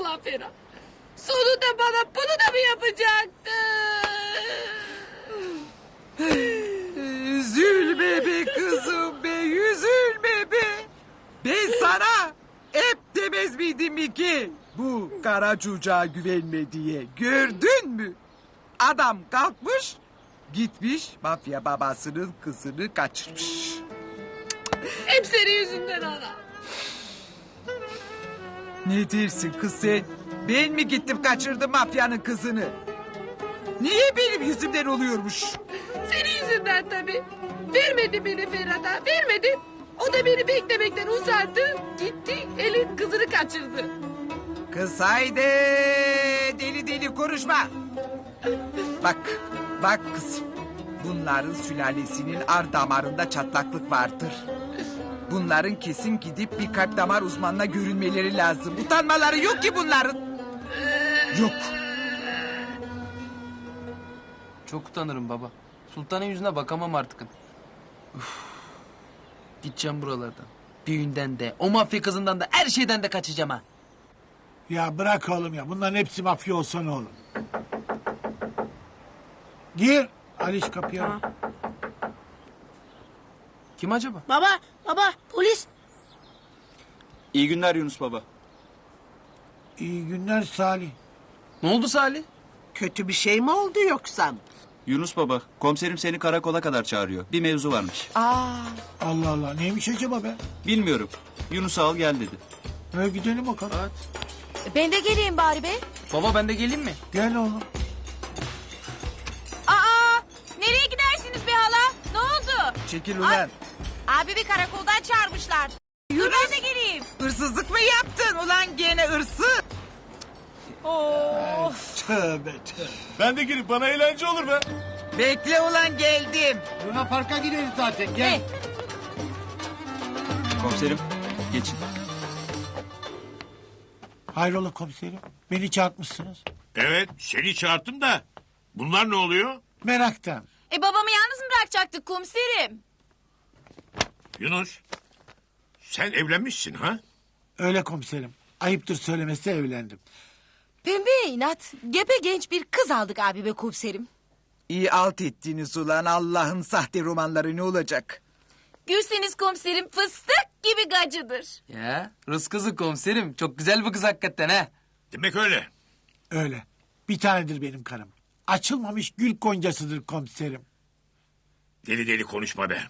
olan Ferhat. Sonunda bana bunu da mı yapacaktı? Üzülme be kızım be, üzülme be. Ben sana hep demez miydim mi ki? Bu kara çocuğa güvenme diye. Gördün mü? Adam kalkmış, gitmiş mafya babasının kızını kaçırmış. Hep senin yüzünden ana. Ne dersin kız sen? Ben mi gittim kaçırdım mafyanın kızını? Niye benim yüzümden oluyormuş? Senin yüzünden tabii. Vermedi beni Ferhat'a, vermedi. O da beni beklemekten usandı. Gitti, elin kızını kaçırdı. Kız haydi deli deli konuşma. Bak, bak kızım. Bunların sülalesinin ar damarında çatlaklık vardır. Bunların kesin gidip bir kalp damar uzmanına görünmeleri lazım. Utanmaları yok ki bunların. Yok. Çok utanırım baba. Sultanın yüzüne bakamam artık. Uf. Gideceğim buralardan. Düğünden de, o mafya kızından da her şeyden de kaçacağım ha. Ya bırak oğlum ya. Bunların hepsi mafya olsa ne olur. Gir. Aliş kapıya. Kim acaba? Baba, baba, polis. İyi günler Yunus Baba. İyi günler Salih. Ne oldu Salih? Kötü bir şey mi oldu yoksa? Yunus Baba, komiserim seni karakola kadar çağırıyor. Bir mevzu varmış. Allah Allah. Neymiş acaba be? Bilmiyorum. Yunus al gel dedi. Böyle gidelim bakalım. Ben de geleyim bari be. Baba ben de geleyim mi? Gel oğlum. Aa, nereye gidersiniz be hala? Ne oldu? Çekil ulan. Abi bir karakoldan çağırmışlar. Dur ben de geleyim. Hırsızlık mı yaptın ulan gene hırsız? Tövbe tövbe. Ben de girip bana eğlence olur be. Bekle ulan geldim. Luna Park'a gideriz zaten. Gel. Komiserim, geçin. Hayrola komiserim. Beni çağırtmışsınız. Evet seni çağırttım da bunlar ne oluyor? Meraktan. E babamı yalnız mı bırakacaktık komiserim? Yunus sen evlenmişsin ha? Öyle komiserim. Ayıptır söylemesi evlendim. Pembe inat. Gebe genç bir kız aldık abi be komiserim. İyi alt ettiniz ulan Allah'ın sahte romanları ne olacak? Gülseniz komiserim fıstık gibi gacıdır. Ya Rız komiserim. Çok güzel bir kız hakikaten ha. Demek öyle. Öyle. Bir tanedir benim karım. Açılmamış gül koncasıdır komiserim. Deli deli konuşma be.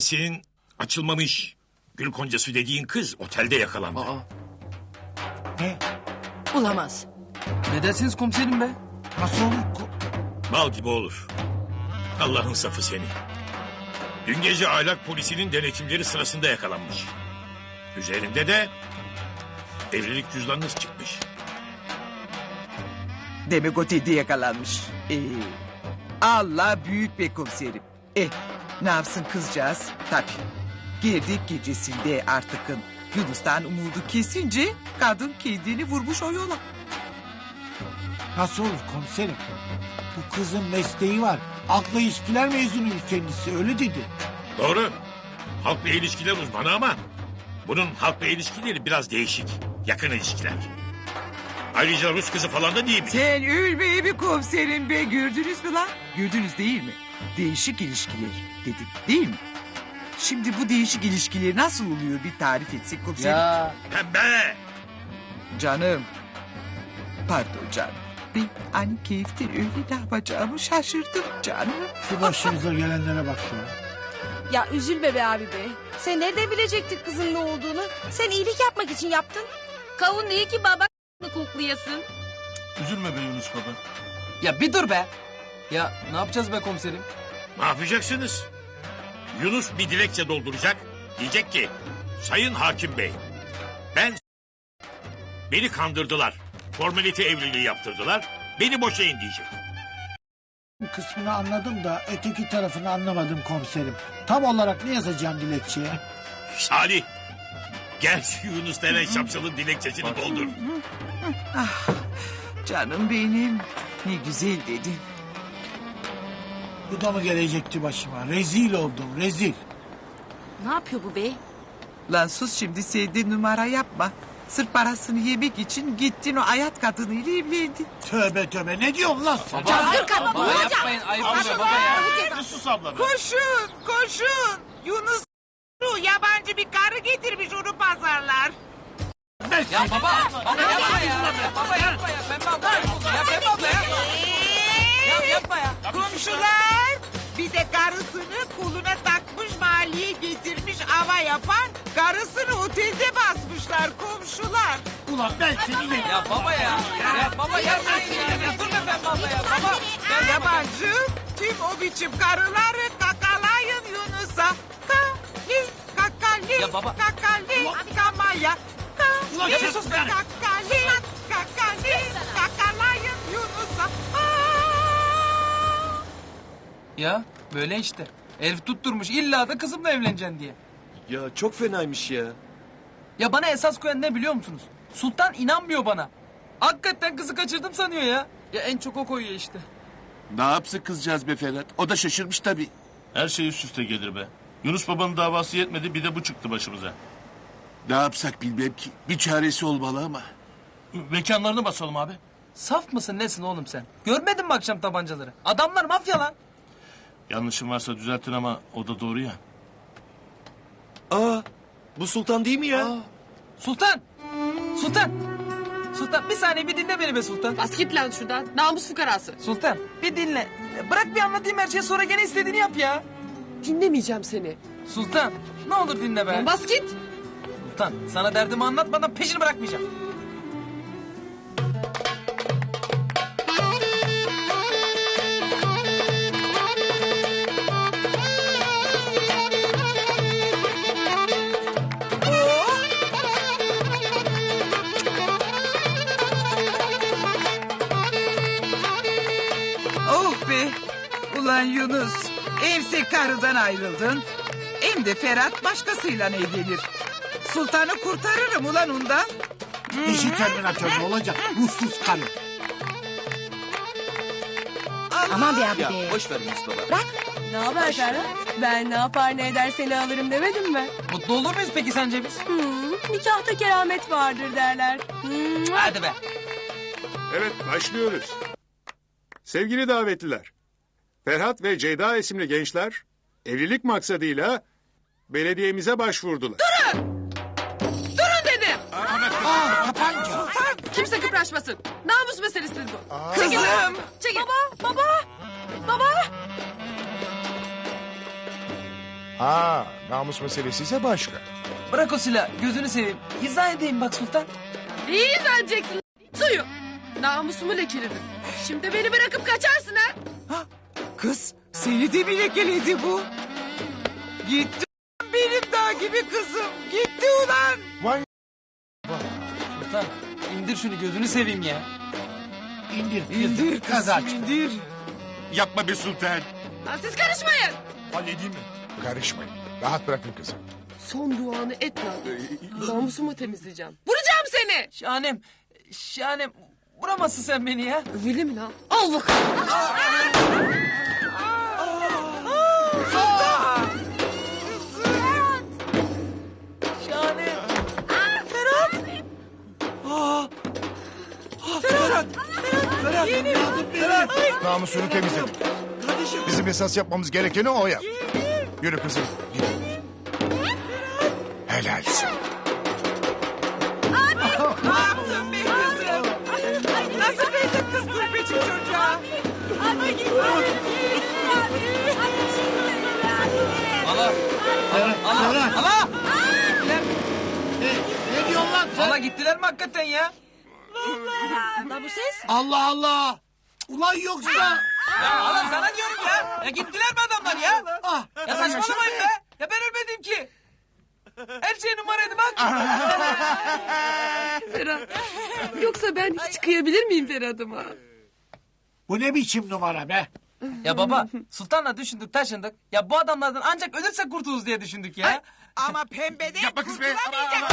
Senin açılmamış gül koncası dediğin kız otelde yakalandı. Aa, Ne? Bulamaz. ne dersiniz komiserim be? Nasıl olur? ko- Mal gibi olur. Allah'ın safı seni. Dün gece ahlak polisinin denetimleri sırasında yakalanmış. Üzerinde de evlilik cüzdanınız çıkmış. Demek o tedi yakalanmış. Ee, Allah büyük be komiserim. Eh ne yapsın kızcağız? Tabii. Girdik gecesinde artıkın. Yunus'tan umudu kesince kadın kendini vurmuş o yola. Nasıl olur komiserim? Bu kızın mesleği var. Akla ilişkiler mezunuymuş kendisi öyle dedi. Doğru. Halkla ilişkiler uzmanı ama bunun halkla ilişkileri biraz değişik. Yakın ilişkiler. Ayrıca Rus kızı falan da değil mi? Sen ölmeyi bir komiserim be gördünüz mü lan? Gördünüz değil mi? Değişik ilişkiler dedim değil mi? Şimdi bu değişik ilişkiler nasıl oluyor bir tarif etsek komiserim. Ya Pembe! Canım. Pardon canım. Ben hani keyiften öyle ne yapacağımı şaşırdım canım. Şu başımıza gelenlere bak ya. Ya üzülme be abi be. Sen nereden bilecektin kızın ne olduğunu? Sen iyilik yapmak için yaptın. Kavun değil ki baba koklayasın. Üzülme be Yunus baba. ya bir dur be. Ya ne yapacağız be komiserim? Ne yapacaksınız? Yunus bir dilekçe dolduracak. Diyecek ki Sayın Hakim Bey ben beni kandırdılar. Formalite evliliği yaptırdılar. Beni boşayın diyecek. Bu kısmını anladım da öteki tarafını anlamadım komiserim. Tam olarak ne yazacağım dilekçeye? Salih gel şu Yunus denen şapşalın dilekçesini doldur. Canım benim. Ne güzel dedin. Bu da mı gelecekti başıma? Rezil oldum rezil. Ne yapıyor bu be? Lan sus şimdi sevdiğin numara yapma. Sırf parasını yemek için gittin o hayat kadınıyla evlendin. Tövbe tövbe ne diyorsun lan sen? Baba yapmayın ayıp oluyor baba ya. Sus abla be. Koşun koşun. Yunus yabancı bir karı getirmiş onu pazarlar. Ya baba, baba yapma ya. Baba yapma ya. Pembe abla. Ya Pembe abla ya. Ya yapma ya. Komşular bir de karısını koluna takmış mahalleye getirmiş ava yapan karısını otelde basmışlar komşular. Ulan ben seni yerim. Ya baba ya. Ya baba yapmayın ya. Dur be Pembe abla ya. Baba. Ya yabancı tüm o biçim karıları kakalayın Yunus'a. Kali kakali Ya baba. kakali kamaya. Ulan kes sus be. Yunus'a. Aa! Ya böyle işte. Herif tutturmuş illa da kızımla evleneceksin diye. Ya çok fenaymış ya. Ya bana esas koyan ne biliyor musunuz? Sultan inanmıyor bana. Hakikaten kızı kaçırdım sanıyor ya. Ya en çok o koyuyor işte. Ne yapsın kızcağız be Ferhat? O da şaşırmış tabii. Her şey üst üste gelir be. Yunus babanın davası yetmedi bir de bu çıktı başımıza. Ne yapsak bilmem ki. Bir çaresi olmalı ama. Mekanlarını basalım abi. Saf mısın nesin oğlum sen? Görmedin mi akşam tabancaları? Adamlar mafya lan. Yanlışım varsa düzeltin ama o da doğru ya. Aa bu sultan değil mi ya? Sultan! Sultan! Sultan bir saniye bir dinle beni be Sultan. Bas git lan şuradan. Namus fukarası. Sultan bir dinle. Bırak bir anlatayım her şeyi sonra gene istediğini yap ya. Dinlemeyeceğim seni. Sultan ne olur dinle be. Lan bas git. Sultan sana derdimi anlatmadan peşini bırakmayacağım. Oh be! Ulan Yunus, hem karıdan ayrıldın, hem de Ferhat başkasıyla evlenir. Sultanı kurtarırım ulan ondan. Dişi terminatör ne olacak? Ruhsuz karı. Aman be abi Ya be. boş ver Yunus baba. Ne haber Ferhat? Ben ne yapar ne eder seni alırım demedim mi? Mutlu olur muyuz peki sence biz? Hmm, nikahta keramet vardır derler. Hmm. Hadi be. Evet başlıyoruz. Sevgili davetliler. Ferhat ve Ceyda isimli gençler evlilik maksadıyla belediyemize başvurdular. Kıpraşmasın. Namus meselesidir bu. Kızım! Çekil. Baba, baba, baba. Ha, namus meselesi ise başka. Bırak o silahı gözünü seveyim. İzah edeyim bak Sultan. İyi izleyeceksin. Suyu. Namusumu lekeledim. Şimdi beni bırakıp kaçarsın ha. Kız, seni de mi lekeledi bu? Gitti benim dağ gibi kızım. Gitti ulan. Sultan indir şunu gözünü seveyim ya. İndir. İndir Kaza kızım, indir. Yapma be sultan. Lan siz karışmayın. Halledeyim mi? Karışmayın. Rahat bırakın kızı. Son duanı et lan. Namusumu temizleyeceğim. Vuracağım seni. Şahanem. Şahanem. Vuramazsın sen beni ya. Öyle mi lan? Al bakalım. Namusunu temizledik. Bizim esas yapmamız gerekeni o yap. Yürü kızım. Gidelim. Helalsin. Ne yaptın be kızım? Nasıl verdin kız gurbetçi çocuğa? Ala. Ferhat. Ferhat. Ala. Ne, ne diyorsun lan sen? Ala gittiler mi hakikaten ya? Lan bu ses? Allah Allah. Ulan yoksa. Ya ala sana diyorum ya. Ya gittiler mi adamlar ya? Ah, Ya saçmalamayın be. Ya ben ölmedim ki. Her şey numaraydı bak. Ferhat. Yoksa ben hiç kıyabilir miyim Ferhat'ıma? Bu ne biçim numara be? Ya baba sultanla düşündük taşındık. Ya bu adamlardan ancak ölürsek kurtuluruz diye düşündük ya. Ama pembeden Yapma kız be. kurtulamayacak.